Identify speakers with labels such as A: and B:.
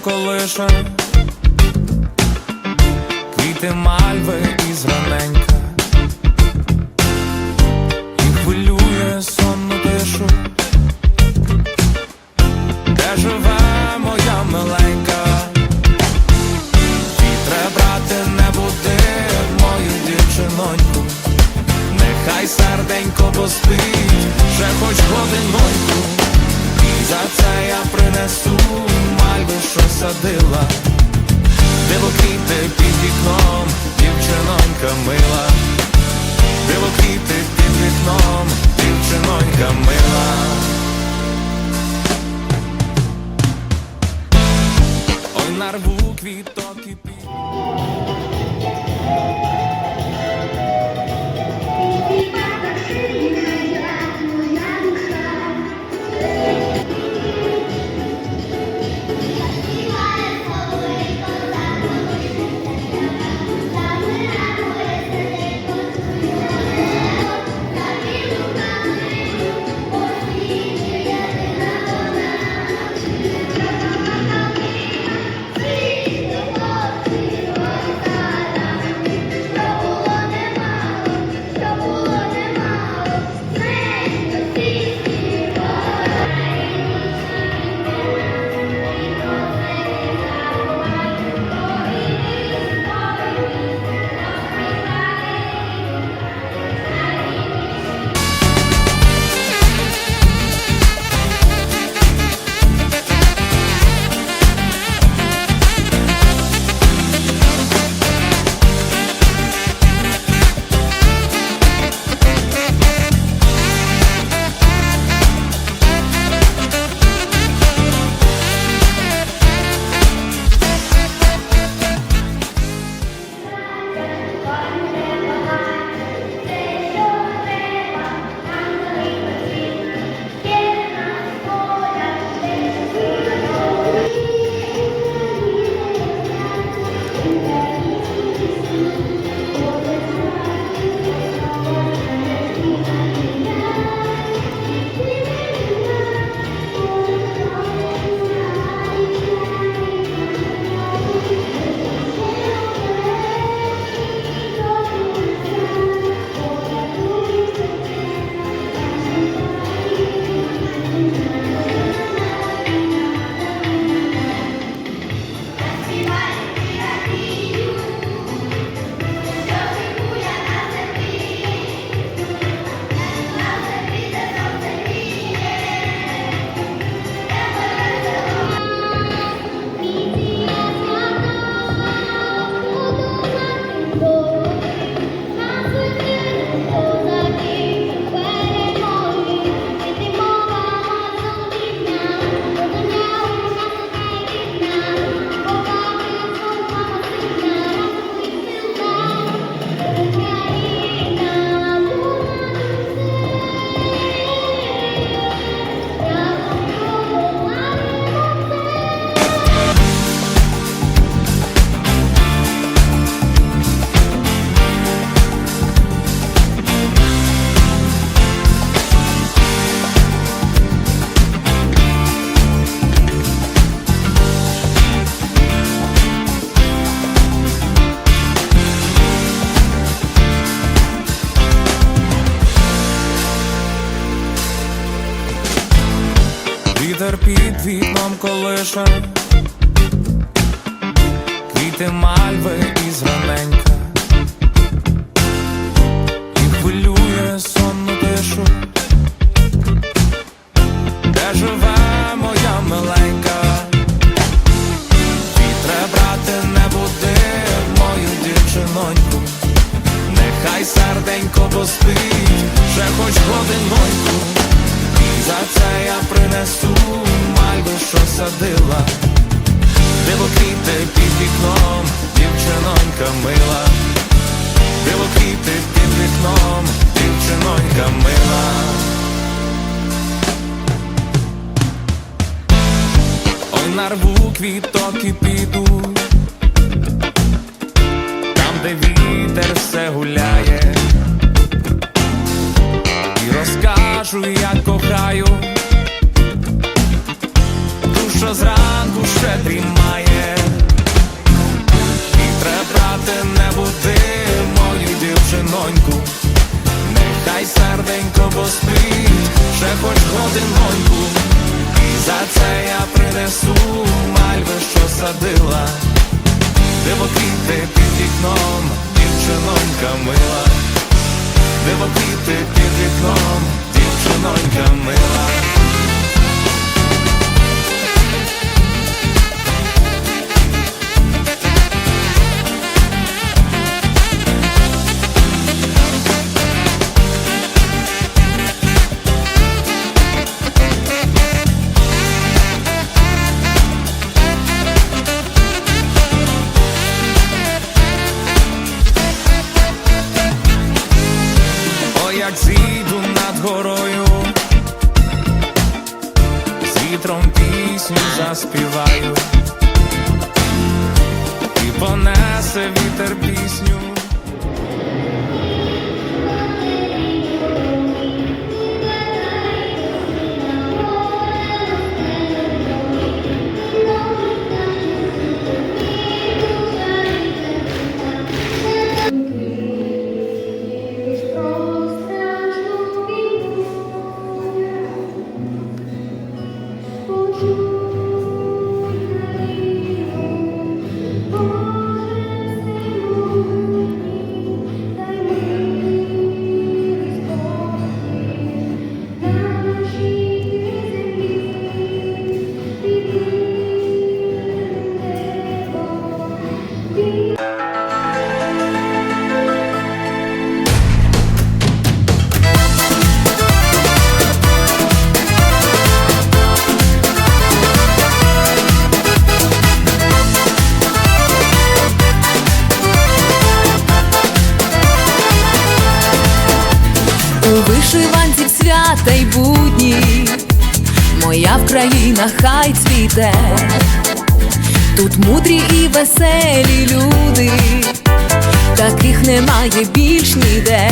A: колише, квіти мальви із раненька, і хвилює сонну тишу, де живе моя миленька, вітре брати не буде мою дівчиноньку, нехай серденько поспить, ще хоч годиноньку. І за це я принесу мальви, що садила, Дивоквіти під вікном, дівчинонька мила, Дивоквіти під вікном, дівчинонька мила. Ой, нарву квіток і пі. Вітер під вікном колише, квіти мальви із раненька, і хвилює сонну тишу, де живе моя миленька, вітре брати не буде мою дівчиноньку, нехай серденько поспить, ще хоч годиноньку. Я принесу мальви, що садила, Дивоквіти під вікном, дівчинонька мила, Дивоквіти під вікном, дівчинонька мила. Ой, нарву квіток і піду, там, де вітер все гуляє обіймає, хитре, брате, не бути мою дівчиноньку, нехай серденько поспить, ще хоч годиноньку, і за це я принесу мальви, що садила, дивоквіти під вікном, дівчинонька мила, дивоквіти під вікном. Заспіваю, і понесе вітер пісню.
B: У вишиванці свята й будні, моя Вкраїна хай цвіте, тут мудрі і веселі люди, таких немає більш ніде.